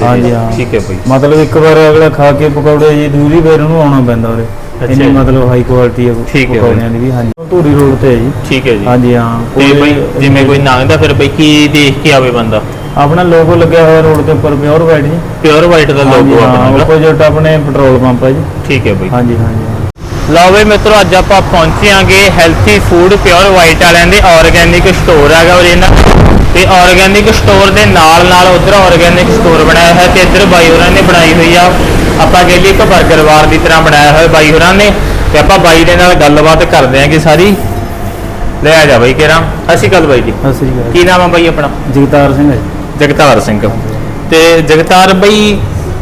ਜਾਂਦੇ ਹਾਂਜੀ, ਜੀ ਹਾਂ। ਠੀਕ ਹੈ ਬਾਈ ਮਤਲਬ ਇੱਕ ਵਾਰ ਅਗਲਾ ਖਾ ਕੇ ਪਕੌੜੇ ਜੀ ਦੂਰੀ ਫੇਰ ਉਹਨੂੰ ਆਉਣਾ ਪੈਂਦਾ ਉਰੇ। ਅੱਛਾ ਇੰਨੀ ਜੀ। ਮਤਲਬ ਹਾਈ ਕੁਆਲਿਟੀ ਹੈ ਠੀਕ ਹੈ ਪਕੌੜਿਆਂ ਦੀ ਵੀ ਹਾਂਜੀ। ਧੂਰੀ ਰੋਡ ਤੇ ਹੈ ਜੀ। ਠੀਕ ਹੈ ਜੀ। ਹਾਂਜੀ ਹਾਂ। ਤੇ ਬਈ ਜਿਵੇਂ ਕੋਈ ਲੰਘਦਾ ਫਿਰ ਬਈ ਕੀ ਦੇਖ ਕੇ ਆਵੇ ਬੰਦਾ? ਆਪਣਾ ਲੋਗੋ ਲੱਗਿਆ ਹੋਇਆ ਰੋਡ ਦੇ ਉੱਪਰ ਪਿਓਰ ਵਾਈਟ ਜੀ। ਪਿਓਰ ਵਾਈਟ ਦਾ ਹਾਂਜੀ ਲੋਗੋ ਹਾਂ ਆਪਣਾ। ਆਪੋਜ਼ਿਟ ਆਪਣੇ ਪੈਟਰੋਲ ਪੰਪ ਹੈ ਜੀ। ਠੀਕ ਹੈ ਬਈ ਹਾਂਜੀ ਹਾਂਜੀ ਹਾਂ। ਲਓ ਬਈ ਮਿੱਤਰੋ ਅੱਜ ਆਪਾਂ ਪਹੁੰਚਿਆਂਗੇ ਹੈਲਥੀ ਫੂਡ ਪਿਓਰ ਵਾਈਟ ਵਾਲਿਆਂ ਦੇ ਆਰਗੈਨਿਕ ਸਟੋਰ ਹੈਗਾ ਔਰ ਇਹਨਾਂ ਤੇ ਆਰਗੈਨਿਕ ਸਟੋਰ ਦੇ ਨਾਲ ਨਾਲ ਉਧਰ ਆਰਗੈਨਿਕ ਸਟੋਰ ਬਣਾਇਆ ਹੋਇਆ ਤੇ ਇੱਧਰ ਬਾਈ ਹੋਰਾਂ ਨੇ ਬਣਾਈ ਹੋਈ ਆ। ਆਪਾਂ ਕਹਿ ਲਈਏ ਇੱਕ 버ਗਰ ਬਾਰ ਦੀ ਤਰ੍ਹਾਂ ਬਣਾਇਆ ਹੋਇਆ ਬਾਈ ਹੋਰਾਂ ਨੇ। ਤੇ ਆਪਾਂ ਬਾਈ ਦੇ ਨਾਲ ਗੱਲਬਾਤ ਕਰਦੇ ਆਂਗੇ ਸਾਰੀ। ਲੈ ਆ ਜਾ ਬਾਈ ਕਿਹੜਾ ਅਸੀਂ ਗੱਲ ਬਾਈ ਜੀ। ਕੀ ਨਾਮ ਆ ਬਾਈ ਆਪਣਾ? ਜਗਤਾਰ ਸਿੰਘ ਹੈ। ਜਗਤਾਰ ਸਿੰਘ। ਤੇ ਜਗਤਾਰ ਬਈ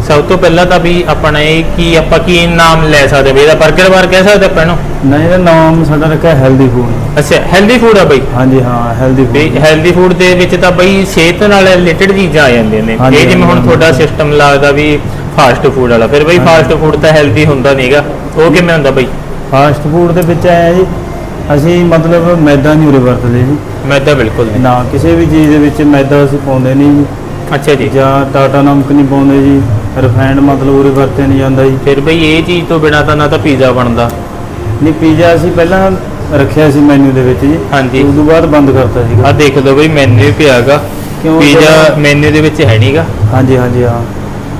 ਸਭ ਤੋਂ ਪਹਿਲਾਂ ਤਾਂ ਵੀ ਆਪਣਾ ਇਹ ਕੀ ਆਪਾਂ ਕੀ ਨਾਮ ਲੈ ਸਕਦੇ ਵੀ ਇਹਦਾ 버ਗਰ ਬਾਰ ਕਹਿ ਸਕਦੇ ਆਪਾਂ ਇਹਨੂੰ? ਨਹੀਂ ਇਹਦਾ ਨਾਮ ਸਾਡਾ ਰੱਖਿਆ ਹੈਲਦੀ ਫੂਡ ਅੱਛਾ ਹੈਲਦੀ ਫੂਡ ਆ ਬਈ। ਹਾਂਜੀ ਹਾਂ ਹੈਲਦੀ ਤੇ ਫੂਡ ਹੈਲਦੀ ਫੂਡ ਦੇ ਵਿੱਚ ਤਾਂ ਬਈ ਸਿਹਤ ਨਾਲ ਰਿਲੇਟਡ ਚੀਜ਼ਾਂ ਆ ਜਾਂਦੀਆਂ ਨੇ। ਹਾਂਜੀ, ਇਹ ਜਿਵੇਂ ਹੁਣ ਹਾਂਜੀ, ਤੁਹਾਡਾ। ਸਿਸਟਮ ਲੱਗਦਾ ਵੀ ਫਾਸਟ ਫੂਡ ਵਾਲਾ ਫਿਰ ਬਈ। ਫਾਸਟ ਫੂਡ ਤਾਂ ਹੈਲਦੀ ਹੁੰਦਾ ਨਹੀਂਗਾ ਉਹ ਕਿਵੇਂ ਹੁੰਦਾ ਬਈ? ਫਾਸਟ ਫੂਡ ਦੇ ਵਿੱਚ ਆਇਆ ਜੀ ਅਸੀਂ ਮਤਲਬ ਮੈਦਾ ਨਹੀਂ ਉਰੇ ਵਰਤਦੇ ਜੀ। ਮੈਂ ਤਾਂ ਬਿਲਕੁਲ ਨਹੀਂ। ਨਾ ਕਿਸੇ ਵੀ ਚੀਜ਼ ਦੇ ਵਿੱਚ ਮੈਦਾ ਅਸੀਂ ਪਾਉਂਦੇ ਨਹੀਂ ਜੀ। ਅੱਛਾ ਜੀ। ਜਾਂ ਟਾਟਾ ਨਮਕ ਨਹੀਂ ਪਾਉਂਦੇ ਜੀ। ਰਿਫਾਈਨਡ ਮਤਲਬ ਉਰੇ ਵਰਤਿਆ ਨਹੀਂ ਜਾਂਦਾ ਜੀ। ਫਿਰ ਬਈ ਇਹ ਚੀਜ਼ ਤੋਂ ਬਿਨਾ ਤਾਂ ਨਾ ਤਾਂ ਪੀਜ਼ਾ ਬਣਦਾ। ਨਹੀਂ ਪੀਜ਼ਾ ਅਸੀਂ ਪਹਿਲਾਂ ਰੱਖਿਆ ਸੀ ਮੈਨੂ ਦੇ ਵਿੱਚ ਜੀ। ਹਾਂਜੀ। ਉਸ ਤੋਂ ਬਾਅਦ ਬੰਦ ਕਰਤਾ ਆ ਸੀਗਾ ਦੇਖ ਲਓ ਬਈ ਮੈਨੂ ਪਿਆਗਾ। ਕਿਉਂ ਪੀਜ਼ਾ ਮੈਨੂ ਦੇ ਵਿੱਚ ਹੈ ਨਹੀਂਗਾ ਹਾਂਜੀ ਹਾਂਜੀ ਹਾਂ।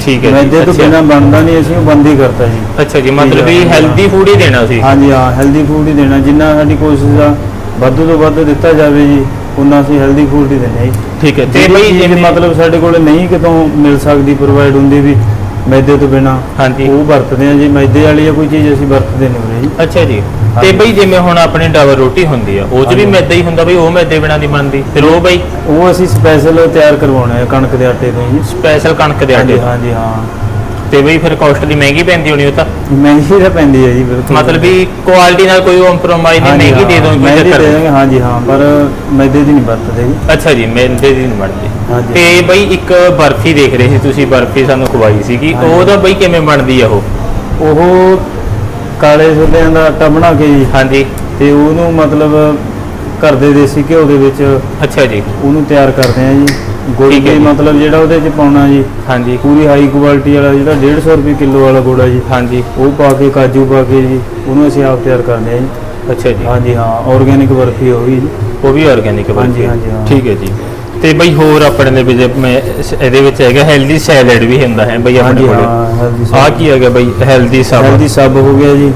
ਠੀਕ ਹੈ ਮੈਦੇ ਤੋਂ। ਬਿਨਾਂ ਬਣਦਾ ਨਹੀਂ ਅਸੀਂ ਉਹ ਬੰਦ ਹੀ ਕਰਤਾ ਜੀ। ਅੱਛਾ ਜੀ ਮਤਲਬ ਵੀ ਪੀਜ਼ਾ, ਹੈਲਦੀ ਫੂਡ ਹੀ ਦੇਣਾ ਸੀ। ਹਾਂਜੀ ਹਾਂ ਹੈਲਦੀ ਫੂਡ ਹੀ ਦੇਣਾ। ਜਿੰਨਾ ਸਾਡੀ ਕੋਸ਼ਿਸ਼ ਆ ਵੱਧ ਤੋਂ ਵੱਧ ਦਿੱਤਾ ਜਾਵੇ ਜੀ ਉਨਾ ਅਸੀਂ ਹੈਲਦੀ ਫੂਡ ਹੀ ਦੇਣਾ ਜੀ। ਠੀਕ ਹੈ ਤੇ ਜਿਹੜੀ ਬਈ ਚੀਜ਼ ਜਿਵੇਂ ਮਤਲਬ ਸਾਡੇ ਕੋਲ ਨਹੀਂ ਕਿਤੋਂ ਮਿਲ ਸਕਦੀ ਪ੍ਰੋਵਾਈਡ ਹੁੰਦੀ ਵੀ ਮੈਦੇ ਤੋਂ ਬਿਨਾ ਹਾਂਜੀ। ਉਹ ਵਰਤਦੇ ਆ ਜੀ ਮੈਦੇ ਵਾਲੀ ਆ ਕੋਈ ਚੀਜ਼ ਅਸੀਂ ਵਰਤਦੇ ਨਹੀਂ ਉਰੇ ਜੀ। ਅੱਛਾ ਜੀ। ਤੇ ਹਾਂਜੀ। ਬਈ ਜਿਵੇਂ ਹੁਣ ਆਪਣੇ ਡਬਲ ਰੋਟੀ ਹੁੰਦੀ ਆ ਉਹ ਚ ਵੀ ਹਾਂਜੀ। ਮੈਦਾ ਹੀ ਹੁੰਦਾ ਬਈ ਉਹ ਮੈਦੇ ਬਿਨਾਂ ਨਹੀਂ ਬਣਦੀ। ਫਿਰ ਉਹ ਬਈ ਉਹ ਅਸੀਂ ਸਪੈਸ਼ਲ ਤਿਆਰ ਕਰਵਾਉਣਾ ਹੈ ਕਣਕ ਦੇ ਆਟੇ ਤੋਂ ਜੀ। ਸਪੈਸ਼ਲ ਕਣਕ ਦੇ ਆਟੇ। ਹਾਂਜੀ ਹਾਂ। ਤੇ ਬਈ ਫਿਰ ਕਾਸਟਲੀ ਮਹਿੰਗੀ ਪੈਂਦੀ ਹੋਣੀ ਉਹ ਤਾਂ। ਮਹਿੰਗੀ ਤਾਂ ਪੈਂਦੀ ਹੈ ਜੀ ਬਿਲਕੁਲ। ਮਤਲਬ ਵੀ ਕੁਆਲਿਟੀ ਨਾਲ ਕੋਈ ਕੰਪਰੋਮਾਈਜ਼ ਨਹੀਂ ਮਹਿੰਗੀ ਦੇ ਹਾਂ, ਦੋ ਕੋਈ ਮਹਿੰਗੀ ਚੱਕਰ ਦੇ ਨਹੀਂ ਦਾਂਗੇ, ਹਾਂਜੀ ਹਾਂ ਪਰ ਮੈਦੇ ਦੀ ਨਹੀਂ ਵਰਤਦੇ ਜੀ। ਅੱਛਾ ਜੀ ਮੈਦੇ ਦੀ ਨਹੀਂ ਹਾਂਜੀ। ਤੇ ਬਈ ਇੱਕ ਬਰਫੀ ਦੇਖ ਰਹੇ ਸੀ ਤੁਸੀਂ ਬਰਫੀ ਸਾਨੂੰ ਖਵਾਈ ਸੀਗੀ। ਉਹ ਤਾਂ ਬਈ ਕਿਵੇਂ ਬਣਦੀ ਆ ਉਹ? ਉਹ ਕਾਲੇ ਛੋਲਿਆਂ ਦਾ ਆਟਾ ਬਣਾ ਕੇ ਜੀ। ਹਾਂਜੀ। ਤੇ ਉਹਨੂੰ ਮਤਲਬ ਘਰ ਦੇ ਦੇਸੀ ਘਿਓ ਦੇ ਵਿੱਚ ਅੱਛਾ ਜੀ। ਉਹਨੂੰ ਤਿਆਰ ਕਰਦੇ ਆ ਜੀ। ਗੁੜ ਠੀਕ ਹੈ ਵੀ ਜੀ। ਮਤਲਬ ਜਿਹੜਾ ਉਹਦੇ ਚ ਪਾਉਣਾ ਜੀ ਹਾਂਜੀ। ਪੂਰੀ ਹਾਈ ਕੁਆਲਿਟੀ ਵਾਲਾ ਜਿਹੜਾ 150 ਰੁਪਏ ਕਿਲੋ ਵਾਲਾ ਗੁੜ ਆ ਜੀ ਹਾਂਜੀ। ਉਹ ਪਾ ਕੇ ਕਾਜੂ ਪਾ ਕੇ ਜੀ ਉਹਨੂੰ ਅਸੀਂ ਆਪ ਤਿਆਰ ਕਰਦੇ ਆ ਜੀ। ਅੱਛਾ ਜੀ। ਹਾਂਜੀ ਹਾਂ ਆਰਗੇਨਿਕ ਬਰਫੀ ਹੋ ਗਈ ਜੀ। ਉਹ ਵੀ ਆਰਗੈਨਿਕ ਹਾਂਜੀ, ਹਾਂਜੀ, ਹਾਂ। ਠੀਕ ਹੈ ਜੀ। ਤੇ ਬਈ ਹੋਰ ਆਪਣੇ ਦੇ ਵਿੱਚ ਮੈਂ ਇਸ- ਇਹਦੇ ਵਿੱਚ ਹੈਗਾ ਹੈਲਦੀ ਸੈਲਡ ਵੀ ਹੁੰਦਾ ਹੈ ਬਈ ਆਪਣੇ ਹਾਂਜੀ ਕੋਲ। ਹਾਂ ਹੈਲਦੀ ਆ ਕੀ ਹੈਗਾ ਬਈ? ਹੈਲਦੀ ਸਬ ਹੈਲਦੀ ਸਬ ਹੋ ਗਿਆ ਜੀ।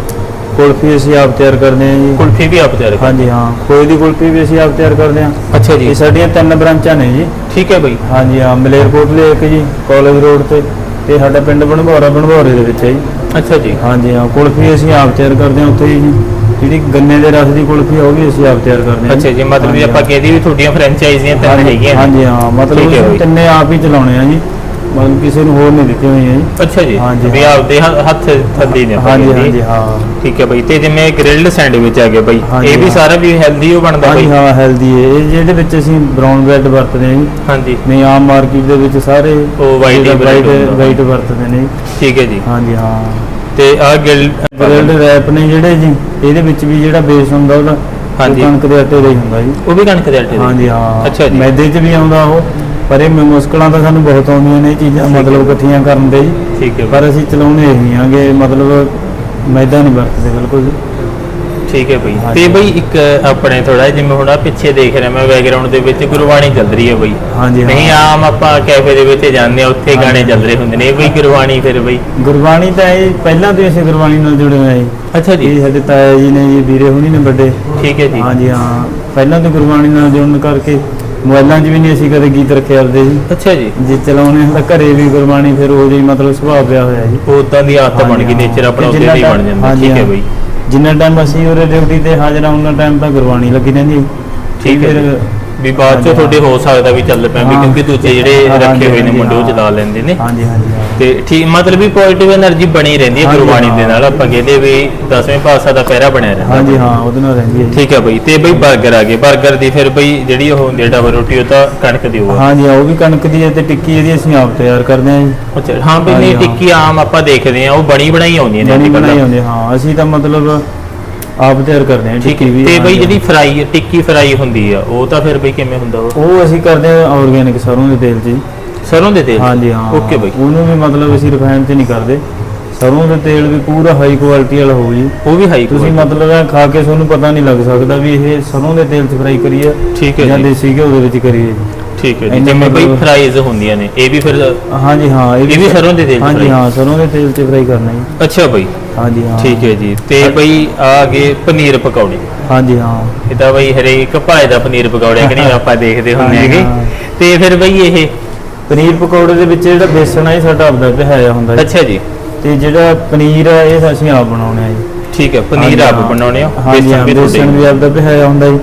ਕੁਲਫੀ ਅਸੀਂ ਆਪ ਤਿਆਰ ਕਰਦੇ ਆ ਜੀ। ਕੁਲਫੀ ਵੀ ਆਪ ਤਿਆਰ ਕਰਦੇ ਹਾਂਜੀ ਹਾਂ। ਖੋਏ ਦੀ ਕੁਲਫੀ ਵੀ ਅਸੀਂ ਆਪ ਤਿਆਰ ਕਰਦੇ ਆ ਅੱਛਾ ਜੀ। ਇਹ ਸਾਡੀਆਂ ਤਿੰਨ ਬ੍ਰਾਂਚਾਂ ਨੇ ਜੀ। ਠੀਕ ਹੈ ਬਈ। ਹਾਂਜੀ ਹਾਂ। ਮਲੇਰਕੋਟਲੇ ਇੱਕ ਜੀ ਕਾਲਜ ਰੋਡ ਤੇ। ਤੇ ਸਾਡਾ ਪਿੰਡ ਬਣਭੌਰਾ ਬਣਭੌਰੇ ਦੇ ਵਿੱਚ ਹੈ ਜੀ। ਅੱਛਾ ਜੀ। ਹਾਂਜੀ ਹਾਂ। ਕੁਲਫੀ ਅਸੀਂ ਆਪ ਤਿਆਰ ਕਰਦੇ ਹਾਂ ਉੱਥੇ ਹੀ ਜੀ। ਜਿਹੜੀ ਗੰਨੇ ਦੇ ਰਸ ਦੀ ਕੁਲਫੀ ਉਹ ਵੀ ਅਸੀਂ ਆਪ ਤਿਆਰ ਕਰਦੇ ਹਾਂ ਅੱਛਾ ਜੀ ਮਤਲਬ ਵੀ ਆਪਾਂ ਕਹਿੰਦੇ ਵੀ ਤੁਹਾਡੀਆਂ ਫਰੈਂਚਾਈਜ਼ੀਆਂ ਤਿੰਨ ਹੈਗੀਆਂ। ਹਾਂਜੀ ਹਾਂ। ਮਤਲਬ ਹੈ। ਤਿੰਨੇ ਆਪ ਹੀ ਚਲਾਉਣੇ ਆ ਜੀ। ਮਤਲਬ ਕਿਸੇ ਨੂੰ ਹੋਰ ਨਹੀਂ ਦਿੱਤੇ ਹੋਏ ਆ ਜੀ। ਅੱਛਾ ਜੀ। ਹਾਂਜੀ, ਵੀ ਹਾਂ। ਆਪਦੇ ਹ- ਹੱਥ ਥੱਲੇ ਨੇ ਆਪਾਂ ਹਾਂਜੀ ਹਾਂ। ਠੀਕ ਹੈ ਬਈ। ਤੇ ਜਿਵੇਂ ਗ੍ਰਿਲਡ ਸੈਂਡਵਿਚ ਆ ਬਈ ਹਾਂਜੀ, ਇਹ ਵੀ ਹਾਂ। ਸਾਰਾ ਵੀ ਹੈਲਦੀ ਉਹ ਬਣਦਾ ਹਾਂਜੀ ਬਈ ਹਾਂ ਹੈਲਦੀ ਹੈ ਇਹ ਜਿਹਦੇ ਵਿੱਚ ਅਸੀਂ ਬ੍ਰਾਊਨ ਬ੍ਰੈਡ ਵਰਤਦੇ ਹਾਂ ਜੀ ਹਾਂਜੀ। ਨਹੀਂ ਆਮ ਮਾਰਕੀਟ ਦੇ ਵਿੱਚ ਸਾਰੇ ਉਹ white ਹੀ bread ਵਾਈਟ ਹੁੰਦਾ। ਵਾਈਟ ਵਰਤਦੇ ਨੇ। ਜੀ। ਠੀਕ ਹੈ ਜੀ। ਹਾਂਜੀ ਹਾਂ। ਤੇ ਆ ਗ੍ਰਿਲਡ ਰੈਪ ਨੇ ਜਿਹੜੇ ਜੀ ਇਹਦੇ ਵਿੱਚ ਵੀ ਜਿਹੜਾ ਬੇਸ ਹੁੰਦਾ ਉਹਦਾ ਉਹ ਹਾਂਜੀ। ਕਣਕ ਦੇ ਆਟੇ ਦਾ ਹੀ ਹੁੰਦਾ ਜੀ। ਉਹ ਵੀ ਕਣਕ ਦੇ ਆਟੇ ਦੇ ਹਾਂਜੀ ਹਾਂ। ਅੱਛਾ ਜੀ। ਮੈਦੇ 'ਚ ਵੀ ਆਉਂਦਾ ਉਹ। ਪਰ ਇਹ ਮੁਸ਼ਕਲਾਂ ਤਾਂ ਸਾਨੂੰ ਬਹੁਤ ਆਉਂਦੀਆਂ ਨੇ ਇਹ ਚੀਜ਼ਾਂ ਹੈ। ਮਤਲਬ ਇਕੱਠੀਆਂ ਕਰਨ ਦੇ। ਜੀ ਠੀਕ ਹੈ। ਪਰ ਅਸੀਂ ਚਲਾਉਣੇ ਇਹੀ ਆਂਗੇ ਮਤਲਬ ਮੈਦਾ ਨਹੀਂ ਵਰਤਦੇ ਬਿਲਕੁਲ। ਠੀਕ ਹੈ ਬਈ। ਤੇ ਬਈ ਇੱਕ ਆਪਣੇ ਥੋੜਾ ਜਿਵੇਂ ਹੁਣ ਆ ਪਿੱਛੇ ਦੇਖ ਰਿਹਾ ਮੈਂ ਬੈਕਗ੍ਰਾਉਂਡ ਦੇ ਵਿੱਚ ਗੁਰਬਾਣੀ ਚੱਲ ਰਹੀ ਹੈ ਬਈ। ਹਾਂਜੀ ਨਹੀਂ ਹਾਂ ਆਮ ਆਪਾਂ ਕੈਫੇ ਦੇ ਵਿੱਚ ਜਾਂਦੇ ਆ ਉੱਥੇ। ਗਾਣੇ ਚੱਲ ਰਹੇ ਹੁੰਦੇ ਨੇ। ਇਹ ਬਈ ਗੁਰਬਾਣੀ ਫਿਰ ਬਈ। ਗੁਰਬਾਣੀ ਤਾਂ ਇਹ ਪਹਿਲਾਂ ਤੋਂ ਹੀ ਅਸੀਂ ਗੁਰਬਾਣੀ ਨਾਲ ਜੁੜੇ ਹੋਏ ਹਾਂ ਅੱਛਾ ਜੀ। ਇਹ ਸਾਡੇ ਤਾਇਆ ਜੀ ਨੇ ਜੀ ਵੀਰੇ ਹੁਣੀ ਨੇ ਵੱਡੇ। ਠੀਕ ਹੈ ਜੀ। ਹਾਂਜੀ ਹਾਂ। ਪਹਿਲਾਂ ਤੋਂ ਗੁਰਬਾਣੀ ਨਾਲ ਜੁੜਨ ਕਰਕੇ ਮੋਬਾਈਲਾਂ 'ਚ ਵੀ ਨਹੀਂ ਅਸੀਂ ਕਦੇ ਗੀਤ ਰੱਖੇ ਆਪਦੇ ਜੀ ਅੱਛਾ ਜੀ ਜੇ ਚਲਾਉਣੇ ਤਾਂ ਘਰੇ ਵੀ ਗੁਰਬਾਣੀ ਫਿਰ ਉਹ ਜਿਹੀ ਮਤਲਬ ਸੁਭਾਅ ਪਿਆ ਹੋਇਆ ਜੀ ਉਦਾਂ ਦੀ ਆਦਤ ਬਣ ਗਈ ਨੇਚਰ ਆਪਣਾ ਉਹਦੇ ਦੀ ਬਣ ਜਾਂਦਾ ਠੀਕ ਹੈ। ਬਈ ਜਿੰਨਾ ਟਾਈਮ ਅਸੀਂ ਉਰੇ ਡਿਊਟੀ ਤੇ ਹਾਜ਼ਰ ਆ ਉਹਨਾਂ ਟਾਈਮ ਤਾਂ ਗੁਰਬਾਣੀ ਲੱਗੀ ਰਹਿੰਦੀ। ਠੀਕ ਹੈ ਫਿਰ। ਵੀ ਬਾਅਦ ਚ ਤੁਹਾਡੇ ਹੋ ਸਕਦਾ ਵੀ ਚੱਲ ਪੈਣ ਵੀ ਕਿਉਂਕਿ ਦੂਜੇ ਜਿਹੜੇ ਰੱਖੇ ਹੋਏ ਨੇ ਮੁੰਡੇ ਉਹ ਚਲਾ ਲੈਂਦੇ ਨੇ। ਹਾਂਜੀ ਹਾਂਜੀ ਤੇ ਠੀਕ ਮਤਲਬ ਵੀ ਪੋਜ਼ਿਟਿਵ એનર્ਜੀ ਬਣੀ ਰਹਿੰਦੀ ਹੈ ਗੁਰਬਾਣੀ ਦੇ ਨਾਲ ਆਪਾਂ ਕਹਿੰਦੇ ਵੀ 10ਵੇਂ ਪਾਤਸ਼ਾਹ ਦਾ ਪਹਿਰਾ ਬਣਿਆ ਰਹਿੰਦਾ। ਹਾਂਜੀ ਹਾਂ ਉਹਦੇ ਨਾਲ ਰਹਿੰਦੀ ਹੈ ਠੀਕ ਹੈ ਬਈ ਤੇ ਬਈ 버ਗਰ ਆ ਗਏ 버ਗਰ ਦੀ ਫਿਰ ਬਈ ਜਿਹੜੀ ਉਹ ਹੁੰਦੀ ਹੈ ਡਬਲ ਰੋਟੀ ਉਹ ਤਾਂ ਕਣਕ ਦੀ ਉਹ ਹਾਂਜੀ ਉਹ ਵੀ ਕਣਕ ਦੀ ਹੈ ਤੇ ਟਿੱਕੀ ਜਿਹੜੀ ਅਸੀਂ ਆਪ ਤਿਆਰ ਕਰਦੇ ਹਾਂ ਜੀ। ਅੱਛਾ ਹਾਂ ਬਈ ਨਹੀਂ ਟਿੱਕੀ ਆਮ ਆਪਾਂ ਦੇਖਦੇ ਆ ਉਹ ਬਣੀ ਬਣਾਈ ਆਉਂਦੀ ਹੈ ਬਣੀ ਬਣਾਈ ਆਉਂਦੀ ਹਾਂ ਅਸੀਂ ਤਾਂ ਮਤਲਬ ਆਪ ਤਿਆਰ ਕਰਦੇ ਹਾਂ ਠੀਕ ਟਿੱਕੀ ਹੈ ਵੀ ਤੇ ਬਈ ਹਾਂਜੀ, ਜਿਹੜੀ ਫਰਾਈ ਟਿੱਕੀ ਫਰਾਈ ਹੁੰਦੀ ਆ ਉਹ ਤਾਂ ਫਿਰ ਬਈ ਕਿਵੇਂ ਹੁੰਦਾ ਉਹ? ਉਹ ਅਸੀਂ ਕਰਦੇ ਹਾਂ ਆਰਗੇਨਿਕ ਸਰੋਂ ਦੇ ਤੇਲ 'ਚ ਜੀ ਸਰੋਂ ਦੇ ਤੇਲ? 'ਚ? ਹਾਂਜੀ ਹਾਂ। ਓਕੇ ਬਾਈ। ਉਹਨੂੰ ਵੀ ਮਤਲਬ ਅਸੀਂ ਰਿਫਾਈਨ ਤੇ ਨਹੀਂ ਕਰਦੇ। ਸਰੋਂ ਦੇ ਤੇਲ ਵੀ ਪੂਰਾ ਹਾਈ ਕੁਆਲਿਟੀ ਵਾਲਾ ਹੋਊ ਜੀ ਉਹ ਵੀ ਹਾਈ ਤੁਸੀਂ ਮਤਲਬ ਇਹ ਖਾ ਕੇ ਤੁਹਾਨੂੰ ਪਤਾ ਨਹੀਂ ਲੱਗ ਸਕਦਾ ਵੀ ਇਹ ਸਰੋਂ ਦੇ ਤੇਲ 'ਚ ਫਰਾਈ ਕਰੀਏ ਠੀਕ ਹੈ ਜਾਂ ਜੀ। ਦੇਸੀ ਘਿਓ ਦੇ ਵਿੱਚ ਕਰੀਏ। ਜੀ ਠੀਕ ਹੈ ਜੀ। ਇੰਨੇ ਜਿਵੇਂ ਬਈ ਮਤਲਬ- ਫਰਾਈਜ਼ ਹੁੰਦੀਆਂ ਨੇ ਇਹ ਵੀ ਫਿਰ ਹਾਂਜੀ ਹਾਂ ਇਹ ਵੀ ਸਰੋਂ ਦੇ ਤੇਲ 'ਚ ਹਾਂਜੀ fry? ਹਾਂ ਸਰੋਂ ਦੇ ਤੇਲ 'ਚ ਫਰਾਈ ਕਰਨਾ ਜੀ ਅੱਛਾ ਬਈ। ਹਾਂਜੀ ਹਾਂ। ਠੀਕ ਹੈ ਜੀ। ਤੇ ਬਈ ਆ ਗਏ ਪਨੀਰ ਪਕੌੜੇ। ਹਾਂਜੀ ਹਾਂ। ਇਹ ਤਾਂ ਬਈ ਹਰੇਕ ਭਾਏ ਦਾ ਪਨੀਰ ਪਕੌੜੇ ਕਿ ਨਹੀਂ ਆਪਾਂ ਦੇਖਦੇ ਹੁੰਦੇ ਹਾਂਜੀ, ਹੈਗੇ। ਹਾਂ। ਤੇ ਫਿਰ ਬਈ ਇਹ ਪਨੀਰ ਪਕੌੜੇ ਦੇ ਵਿੱਚ ਜਿਹੜਾ ਬੇਸਣ ਹੈ ਸਾਡਾ ਆਪਦਾ ਪਿਹਾਇਆ ਹੁੰਦਾ ਜੀ। ਅੱਛਾ ਜੀ। ਤੇ ਜਿਹੜਾ ਪਨੀਰ ਹੈ ਇਹ ਅਸੀਂ ਆਪ ਬਣਾਉਣੇ ਆ ਜੀ। ਠੀਕ ਹੈ ਪਨੀਰ ਹਾਂਜੀ, ਆਪ ਹਾਂ। ਬਣਾਉਣੇ ਹੋ। ਹਾਂਜੀ ਹਾਂ ਬੇਸਣ ਵੀ ਆਪਦਾ ਪਿਹਾਇਆ ਹੁੰਦਾ ਜੀ।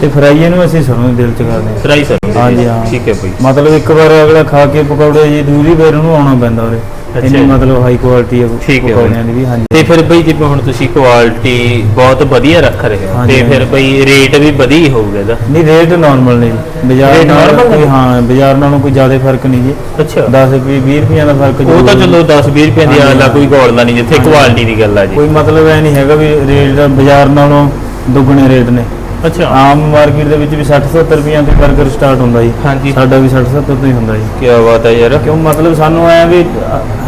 ਤੇ ਫਰਾਈ ਇਹਨੂੰ ਅਸੀਂ ਸਰੋਂ ਦੇ ਤੇਲ 'ਚ ਕਰਦੇ ਹਾਂ। ਫਰਾਈ ਸਰੋਂ ਹਾਂਜੀ। ਹਾਂ। ਠੀਕ ਹੈ ਬਈ। ਮਤਲਬ ਇੱਕ ਵਾਰ ਅਗਲਾ ਖਾ ਕੇ ਪਕੌੜੇ ਜੀ ਦੂਰੀ ਵਾਰ ਉਹਨੂੰ ਆਉਣਾ ਪੈਂਦਾ ਉਰੇ। ਇੰਨੀ। ਮਤਲਬ ਹਾਈ ਕੁਆਲਿਟੀ ਹੈ ਠੀਕ ਹੈ ਪਕੌੜਿਆਂ ਦੀ ਵੀ ਹਾਂਜੀ। ਤੇ ਫਿਰ ਬਈ ਜਿਵੇਂ ਹੁਣ ਤੁਸੀਂ ਕੁਆਲਿਟੀ ਬਹੁਤ ਵਧੀਆ ਰੱਖ ਰਹੇ ਹੋ ਤੇ ਫਿਰ। ਬਈ ਰੇਟ ਵੀ ਵਧੀਆ ਹੋਊਗਾ ਇਹਦਾ? ਨਹੀਂ ਰੇਟ ਨਾਰਮਲ ਨੇ ਜੀ। ਬਾਜ਼ਾਰ ਨਾਲ ਹਾਂ? ਬਾਜ਼ਾਰ ਨਾਲੋਂ ਕੋਈ ਜ਼ਿਆਦਾ ਫ਼ਰਕ ਨਹੀਂ ਜੀ। ਅੱਛਾ। 10 ਰੁਪਏ 20 ਰੁਪਈਆਂ ਦਾ ਫ਼ਰਕ ਉਹ ਤਾਂ ਚਲੋ 10 20 ਰੁਪਏ ਦੀ ਆਲਾ ਕੋਈ ਗੋਲਦਾ ਨਹੀਂ ਜਿੱਥੇ। ਕੁਆਲਿਟੀ ਦੀ ਗੱਲ ਆ ਜੀ। ਕੋਈ ਮਤਲਬ ਐ ਨਹੀਂ ਹੈਗਾ ਵੀ ਰੇਟ ਦਾ ਬਾਜ਼ਾਰ ਨਾਲੋਂ ਦੁੱਗਣੇ ਰੇਟ ਨੇ। ਅੱਛਾ। ਆਮ ਮਾਰਕੀਟ ਦੇ ਵਿੱਚ ਵੀ 60 70 ਰੁਪਈਆਂ ਤੋਂ 버ਗਰ ਸਟਾਰਟ ਹੁੰਦਾ ਜੀ। ਹਾਂਜੀ। ਸਾਡਾ ਵੀ 60 70 ਤੋਂ ਹੀ ਹੁੰਦਾ ਜੀ। ਕੀ ਬਾਤ ਹੈ ਯਾਰ। ਕਿਉਂ ਮਤਲਬ ਸਾਨੂੰ ਐ ਵੀ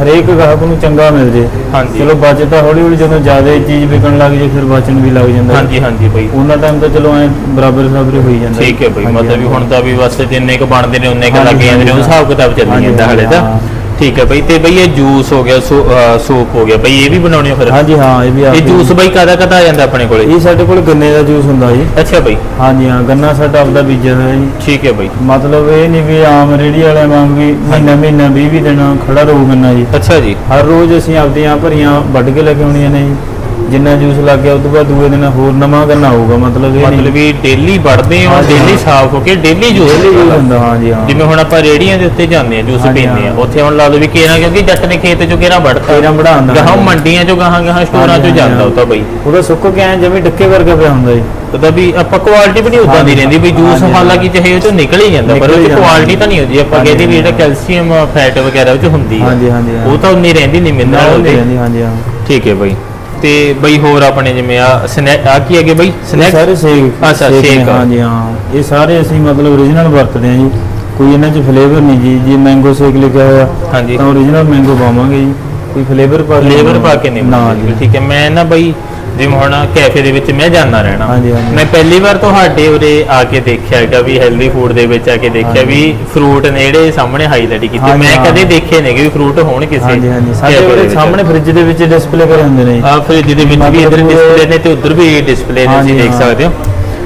ਹਰੇਕ ਗਾਹਕ ਨੂੰ ਚੰਗਾ ਮਿਲ ਜੇ। ਹਾਂਜੀ। ਚਲੋ ਬਚਤ ਤਾਂ ਹੌਲੀ ਹੌਲੀ ਜਦੋਂ ਜ਼ਿਆਦਾ ਚੀਜ਼ ਵਿਕਣ ਲੱਗ ਜੇ ਫਿਰ ਬਚਨ ਵੀ ਲੱਗ ਜਾਂਦਾ। ਹਾਂਜੀ ਹਾਂਜੀ ਬਈ। ਉਹਨਾਂ ਟਾਈਮ ਤਾਂ ਚਲੋ ਐ ਬਰਾਬਰ ਬਰਾਬਰ ਹੋਈ ਜਾਂਦਾ। ਠੀਕ ਹੈ ਬਈ। ਮਤਲਬ ਵੀ ਹੁਣ ਤਾਂ ਵੀ ਬਸ ਜਿੰਨੇ ਕ ਬਣਦੇ ਨੇ ਉਨੇ ਕ ਲੱਗ ਜਾਂਦੇ ਨੇ ਉਹ ਹਿਸਾਬ ਕਿਤਾਬ ਚੱਲੀ ਜਾਂਦਾ ਹਲੇ ਤਾਂ। ਠੀਕ ਹੈ ਬਈ ਤੇ ਬਈ ਇਹ ਜੂਸ ਹੋ ਗਿਆ ਸੂਪ ਹੋ ਗਿਆ। ਬਈ ਇਹ ਵੀ ਬਣਾਉਣੇ ਹੋ ਫਿਰ? ਹਾਂਜੀ ਹਾਂ ਇਹ ਵੀ ਇਹ ਜੂਸ ਬਈ ਕਾਦਾ ਕਦਾ ਆ ਜਾਂਦਾ ਆਪਣੇ ਕੋਲੇ? ਇਹ ਸਾਡੇ ਕੋਲ ਗੰਨੇ ਦਾ ਜੂਸ ਹੁੰਦਾ ਜੀ। ਅੱਛਾ ਬਈ। ਹਾਂਜੀ ਹਾਂ ਗੰਨਾ ਸਾਡਾ ਆਪਦਾ ਬੀਜਿਆ ਹੋਇਆ ਜੀ। ਠੀਕ ਹੈ ਬਈ। ਮਤਲਬ ਇਹ ਨਹੀਂ ਵੀ ਆਮ ਰੇੜੀ ਵਾਲਿਆਂ ਵਾਂਗ ਵੀ ਮਹੀਨਾ ਮਹੀਨਾ 20 20 ਦਿਨ ਖੜਾ ਰਹੂ ਗੰਨਾ ਜੀ। ਅੱਛਾ ਜੀ। ਹਰ ਰੋਜ਼ ਅਸੀਂ ਆਪਦੀਆਂ ਭਰੀਆਂ ਵੱਢ ਕੇ ਲੈ ਕੇ ਆਉਣੀਆਂ ਨੇ ਜੀ। ਜਿੰਨਾ ਜੂਸ ਲੱਗ ਗਿਆ ਉਸ ਤੋਂ ਬਾਅਦ ਦੂਏ ਦਿਨ ਹੋਰ ਨਵਾਂ ਗੰਨਾ ਆਊਗਾ ਮਤਲਬ ਇਹ ਮਤਲਬ ਵੀ ਡੇਲੀ ਵੜਦੇ ਹੋ ਹਾਂਜੀ, ਡੇਲੀ ਹਾਂ। ਸਾਫ਼ ਹੋ ਕੇ ਡੇਲੀ ਜੂਸ ਡੇਲੀ ਹੁੰਦਾ ਹਾਂਜੀ ਹਾਂ। ਜਿਵੇਂ ਹੁਣ ਆਪਾਂ ਰੇੜੀਆਂ ਦੇ ਉੱਤੇ ਜਾਂਦੇ ਆ ਜੂਸ ਹਾਂਜੀ, ਪੀਂਦੇ ਆ ਹਾਂ। ਉੱਥੇ ਹੁਣ ਲਾ ਲਓ ਵੀ ਕਿਹੜਾ ਕਿਉਂਕਿ ਜੱਟ ਨੇ ਖੇਤ ਚੋਂ ਕਿਹੜਾ ਵੜਤਾ ਤੇਰਾ ਬਣਾਉਂਦਾ ਗਾਹਾਂ ਮੰਡੀਆਂ ਚੋਂ ਗਾਹਾਂ ਗਾਹਾਂ ਸਟੋਰਾਂ ਹਾਂਜੀ, ਚੋਂ ਜਾਂਦਾ ਹਾਂਜੀ, ਉਹ ਤਾਂ ਬਈ। ਉਹਦਾ ਸੁੱਕ ਕੇ ਐ ਜਿਵੇਂ ਡੱਕੇ ਵਰਗਾ ਪਿਆ ਹੁੰਦਾ ਜੀ। ਉਹਦਾ ਵੀ ਆਪਾਂ ਕੁਆਲਿਟੀ ਵੀ ਨਹੀਂ ਉਦਾਂ ਦੀ ਹਾਂਜੀ, ਰਹਿੰਦੀ ਵੀ ਜੂਸ ਹਾਂਜੀ, ਹਾਲਾਂਕਿ ਚਾਹੇ ਉਹ ਚੋਂ ਨਿਕਲ ਹੀ ਜਾਂਦਾ ਪਰ ਉਹ ਹੀ। ਕੁਆਲਿਟੀ ਤਾਂ ਨਹੀਂ ਹੁੰਦੀ। ਆਪਾਂ ਹਾਂਜੀ, ਕਹਿੰਦੇ ਵੀ ਜਿਹੜਾ ਹਾਂਜੀ। ਕੈਲਸ਼ੀਅਮ ਫੈਟ ਵਗੈਰਾ ਉਹ ਚ ਹੁੰਦੀ ਹੈ ਹਾਂਜੀ ਹਾਂਜੀ ਹਾਂ। ਉਹ ਤਾਂ ਉਨੀ ਰਹਿੰਦੀ ਨਹੀਂ ਉਹਦੇ ਰਹਿੰਦੀ ਹਾਂਜੀ ਹਾਂ। ਠੀਕ ਹੈ ਬਈ। ਤੇ ਬਈ ਹੋਰ ਆਪਣੇ ਜਿਵੇਂ ਆ ਸਨੈਕ ਆ ਕੀ ਹੈਗੇ ਬਈ? ਇਹ ਸਨੈਕ ਸਾਰੇ ਸੇਕ ਅੱਛਾ, ਸੇਕ ਆ। ਹਾਂਜੀ ਹਾਂ। ਇਹ ਸਾਰੇ ਅਸੀਂ ਮਤਲਬ ਓਰੀਜਨਲ ਵਰਤਦੇ ਹਾਂ ਜੀ। ਕੋਈ ਇਹਨਾਂ 'ਚ ਫਲੇਵਰ ਨਹੀਂ ਜੀ। ਜੇ ਮੈਂਗੋ ਸੇਕ ਲਿਖਿਆ ਹੋਇਆ ਹਾਂਜੀ। ਤਾਂ ਓਰੀਜਨਲ ਮੈਂਗੋ ਪਾਵਾਂਗੇ ਜੀ। ਕੋਈ ਫਲੇਵਰ ਪਾ ਕੇ ਫਲੇਵਰ ਪਾ ਕੇ ਨਹੀਂ ਨਾ ਬਣਾਉਂਦੇ। ਜੀ। ਠੀਕ ਹੈ। ਮੈਂ ਨਾ ਬਈ ਜਿਵੇਂ ਹੁਣ ਕੈਫੇ ਦੇ ਵਿੱਚ ਮੈਂ ਜਾਂਦਾ ਰਹਿਣਾ ਹਾਂਜੀ, ਹਾਂਜੀ। ਮੈਂ ਪਹਿਲੀ ਵਾਰ ਤੁਹਾਡੇ ਉਰੇ ਆ ਕੇ ਦੇਖਿਆ ਹੈਗਾ ਵੀ ਹੈਲਦੀ ਫੂਡ ਦੇ ਵਿੱਚ ਆ ਕੇ ਦੇਖਿਆ। ਵੀ ਫਰੂਟ ਨੇ ਜਿਹੜੇ ਸਾਹਮਣੇ ਹਾਈਲਾਈਟ ਕੀਤੇ ਹਾਂਜੀ, ਮੈਂ ਹਾਂ। ਕਦੇ ਦੇਖੇ ਨਹੀਂ ਕਿ ਫਰੂਟ ਹੋਣ ਕਿਸੇ ਹਾਂਜੀ ਹਾਂਜੀ ਸਾਡੇ cafe ਦੇ ਕੋਲੇ ਵਿੱਚ। ਸਾਹਮਣੇ ਫ੍ਰਿਜ ਦੇ ਵਿੱਚ ਡਿਸਪਲੇ ਕਰੇ ਹੁੰਦੇ ਨੇ ਆ ਫ੍ਰਿਜ ਦੇ ਵਿੱਚ ਵੀ ਮਤਲਬ ਇਧਰ ਪੂਰੇ- ਡਿਸਪਲੇ ਨੇ ਤੇ ਉਧਰ ਵੀ ਡਿਸਪਲੇ ਨੇ ਤੁਸੀਂ ਹਾਂਜੀ, ਦੇਖ ਹਾਂ। ਸਕਦੇ ਹੋ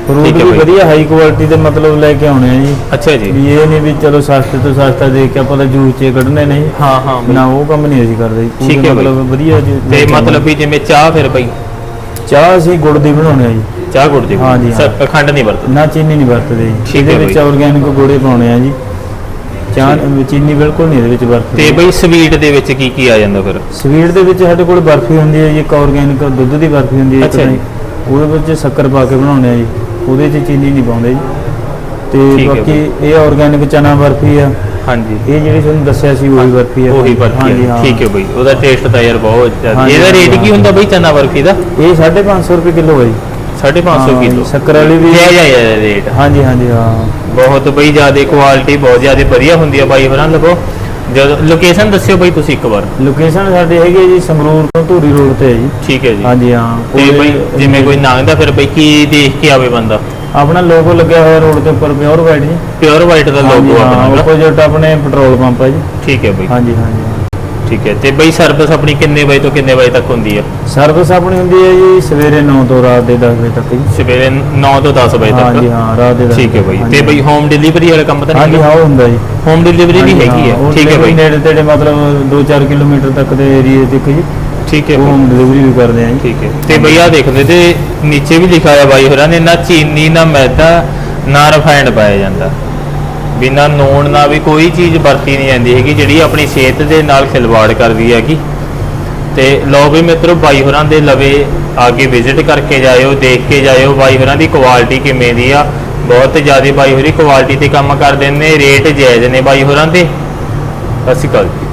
ਫਰੂਟ ਠੀਕ ਹੈ ਵੀ। ਵਧੀਆ ਹਾਈ ਕੁਆਲਿਟੀ ਦੇ ਮਤਲਬ ਲੈ ਕੇ ਆਉਣੇ ਆ ਜੀ ਅੱਛਾ ਜੀ ਵੀ ਇਹ ਨਹੀਂ ਵੀ ਚਲੋ ਸਸਤੇ ਤੋਂ ਸਸਤਾ ਦੇਖ ਕੇ ਆਪਾਂ ਤਾਂ ਜੂਸ ਚੇ ਕੱਢਣੇ ਨਹੀਂ ਹਾਂ ਹਾਂ। ਨਾ ਉਹ ਕੰਮ ਨਹੀਂ ਅਸੀਂ ਕਰਦੇ ਜੀ ਠੀਕ ਪੂਰੇ ਹੈ ਬਾਈ। ਮਤਲਬ ਵਧੀਆ ਜੀ ਤੇ ਮਤਲਬ ਵੀ ਜਿਵੇਂ ਚਾਹ ਫਿਰ ਬਈ ਚਾਹ ਅਸੀਂ ਗੁੜ ਦੀ ਬਣਾਉਣੇ ਆ ਜੀ। ਚਾਹ ਗੁੜ ਦੀ ਹਾਂਜੀ, ਹਾਂ। ਸਰ, ਖੰਡ ਨਹੀਂ ਵਰਤਦੇ। ਨਾ ਚੀਨੀ ਨਹੀਂ ਵਰਤਦੇ ਜੀ। ਇਹਦੇ ਵਿੱਚ ਬਾਈ। ਆਰਗੈਨਿਕ ਗੁੜੇ ਪਾਉਣੇ ਆ ਜੀ। ਚਾਹ ਚੀਨੀ ਬਿਲਕੁਲ ਨਹੀਂ ਇਹਦੇ ਵਿੱਚ ਤੇ ਵਰਤਦੇ ਬਈ ਸਵੀਟ ਦੇ ਵਿੱਚ ਕੀ ਕੀ ਆ ਜਾਂਦਾ ਫਿਰ? ਸਵੀਟ ਦੇ ਵਿੱਚ ਸਾਡੇ ਕੋਲ ਬਰਫੀ ਹੁੰਦੀ ਹੈ ਜੀ ਇੱਕ ਆਰਗੈਨਿਕ ਦੁੱਧ ਦੀ ਬਰਫੀ ਹੁੰਦੀ ਹੈ ਇੱਕ ਅੱਛਾ ਜੀ। ਤਾਂ ਉਹਦੇ ਵਿੱਚ ਸ਼ੱਕਰ ਪਾ ਕੇ ਬਣਾਉਂਦੇ ਆ ਜੀ। ਉਹਦੇ 'ਚ ਚੀਨੀ ਨਹੀਂ ਪਾਉਂਦੇ ਜੀ। ਤੇ ਹੈ ਬਾਕੀ ਇਹ ਆਰਗੈਨਿਕ ਚਨਾ ਬਰਫੀ ਆ। ਹਾਂਜੀ। ਇਹ ਜਿਹੜੀ ਤੁਹਾਨੂੰ ਦੱਸਿਆ ਸੀ ਉਹੀ ਬਰਫੀ ਆ ਉਹੀ ਬਰਫੀ ਹੈ। ਹਾਂ। ਠੀਕ ਹੈ ਬਈ। ਉਹਦਾ ਟੇਸਟ ਤਾਂ ਯਾਰ ਬਹੁਤ ਜ਼ਿਆਦਾ ਇਹਦਾ ਰੇਟ ਹਾਂ। ਕੀ ਹੁੰਦਾ ਬਈ ਚਨਾ ਬਰਫੀ ਦਾ? ਇਹ 550 ਰੁਪਏ ਕਿਲੋ ਹੈ ਜੀ। 550 ਹਾਂ, ਕਿਲੋ। ਸ਼ੱਕਰ ਵਾਲੀ ਵੀ ਜੈ ਜੈ ਰੇਟ ਹਾਂਜੀ ਹਾਂਜੀ ਹਾਂ। ਬਹੁਤ ਬਈ ਜ਼ਿਆਦਾ ਕੁਆਲਿਟੀ ਬਹੁਤ ਜ਼ਿਆਦਾ ਵਧੀਆ ਹੁੰਦੀ ਹੈ ਬਾਈ ਹੋਰਾਂ ਲਗੋ ਜਦੋਂ ਲੋਕੇਸ਼ਨ ਦੱਸਿਓ ਬਈ ਤੁਸੀਂ ਇੱਕ ਵਾਰ। ਲੋਕੇਸ਼ਨ ਸਾਡੇ ਹੈਗੀ ਹੈ ਜੀ ਸੰਗਰੂਰ ਤੋਂ ਧੂਰੀ ਰੋਡ ਤੇ ਹੈ ਜੀ। ਠੀਕ ਹੈ ਜੀ। ਹਾਂਜੀ ਹਾਂ। ਤੇ ਬਈ ਜਿਵੇਂ ਕੋਈ ਲੰਘਦਾ ਫਿਰ ਬਈ ਕੀ ਦੇਖ ਕੇ ਆਵੇ ਬੰਦਾ? ਆਪਣਾ ਲੋਗੋ ਲੱਗਿਆ ਹੋਇਆ ਰੋਡ ਦੇ ਉੱਪਰ ਪਿਓਰ ਵਾਈਟ ਜੀ। ਪਿਓਰ ਵਾਈਟ ਦਾ ਹਾਂਜੀ ਲੋਗੋ ਹਾਂ ਆਪਣਾ। ਆਪੋਜ਼ਿਟ ਆਪਣੇ ਪੈਟਰੋਲ ਪੰਪ ਹੈ ਜੀ। ਠੀਕ ਹੈ ਬਈ। ਹਾਂਜੀ ਹਾਂਜੀ। ਠੀਕ ਹੈ ਤੇ ਬਈ ਸਰਵਿਸ ਆਪਣੀ ਕਿੰਨੇ ਵਜੇ ਤੋਂ ਕਿੰਨੇ ਵਜੇ ਤੱਕ ਹੁੰਦੀ ਹੈ ਸਰਵਿਸ ਆਪਣੀ ਹੁੰਦੀ ਹੈ ਜੀ ਸਵੇਰੇ 9 ਤੋਂ ਰਾਤ ਦੇ 10 ਵਜੇ ਤੱਕ ਜੀ। ਸਵੇਰੇ 9 ਤੋਂ 10 ਵਜੇ ਹਾਂਜੀ ਤੱਕ ਹਾਂ ਰਾਤ ਦੇ 10 ਠੀਕ ਹੈ ਬਈ। ਹਾਂਜੀ। ਤੇ ਬਈ ਹੋਮ ਡਿਲੀਵਰੀ ਵਾਲਾ ਕੰਮ ਤਾਂ ਹਾਂਜੀ ਨਹੀਂ ਹਾਂ ਉਹ ਹੁੰਦਾ ਜੀ। ਹੋਮ ਡਿਲੀਵਰੀ ਵੀ ਹਾਂਜੀ, ਹੈਗੀ ਹਾਂ, ਹੈ ਠੀਕ ਹੈ ਬਈ। ਨੇੜੇ ਤੇੜੇ ਮਤਲਬ 2-4 ਕਿਲੋਮੀਟਰ ਤੱਕ ਦੇ ਏਰੀਏ ਤੱਕ ਜੀ। ਠੀਕ ਹੈ। ਹੋਮ ਡਿਲੀਵਰੀ ਵੀ ਕਰਦੇ ਆ ਜੀ। ਠੀਕ ਹੈ। ਤੇ ਬਈ ਆ ਦੇਖ ਲਓ ਤੇ ਨੀਚੇ ਵੀ ਲਿਖਿਆ ਹੋਇਆ ਬਾਈ ਹੋਰਾਂ ਨੇ ਨਾ ਚੀਨੀ ਨਾ ਮੈਦਾ ਨਾ ਰਿਫਾਈਨਡ ਪਾਇਆ ਜਾਂਦਾ। ਬਿਨਾ ਨੂਣ ਨਾ ਵੀ ਕੋਈ ਚੀਜ਼ ਵਰਤੀ ਨਹੀਂ ਜਾਂਦੀ ਹੈਗੀ ਜਿਹੜੀ ਆਪਣੀ ਸਿਹਤ ਦੇ ਨਾਲ ਖਿਲਵਾੜ ਕਰਦੀ ਹੈਗੀ। ਤੇ ਲੋ ਵੀ ਮਿੱਤਰੋ ਬਾਈ ਹੋਰਾਂ ਦੇ ਲਵੇ ਆ ਕੇ ਵਿਜ਼ਿਟ ਕਰਕੇ ਜਾਇਓ ਦੇਖ ਕੇ ਜਾਇਓ ਬਾਈ ਹੋਰਾਂ ਦੀ ਕੁਆਲਿਟੀ ਕਿਵੇਂ ਦੀ ਆ। ਬਹੁਤ ਜ਼ਿਆਦਾ ਬਾਈ ਹੋਰੀ ਕੁਆਲਿਟੀ ਤੇ ਕੰਮ ਕਰਦੇ ਨੇ ਰੇਟ ਜਾਇਜ਼ ਨੇ ਬਾਈ ਹੋਰਾਂ ਦੇ। ਅਕਾਲ ਜੀ।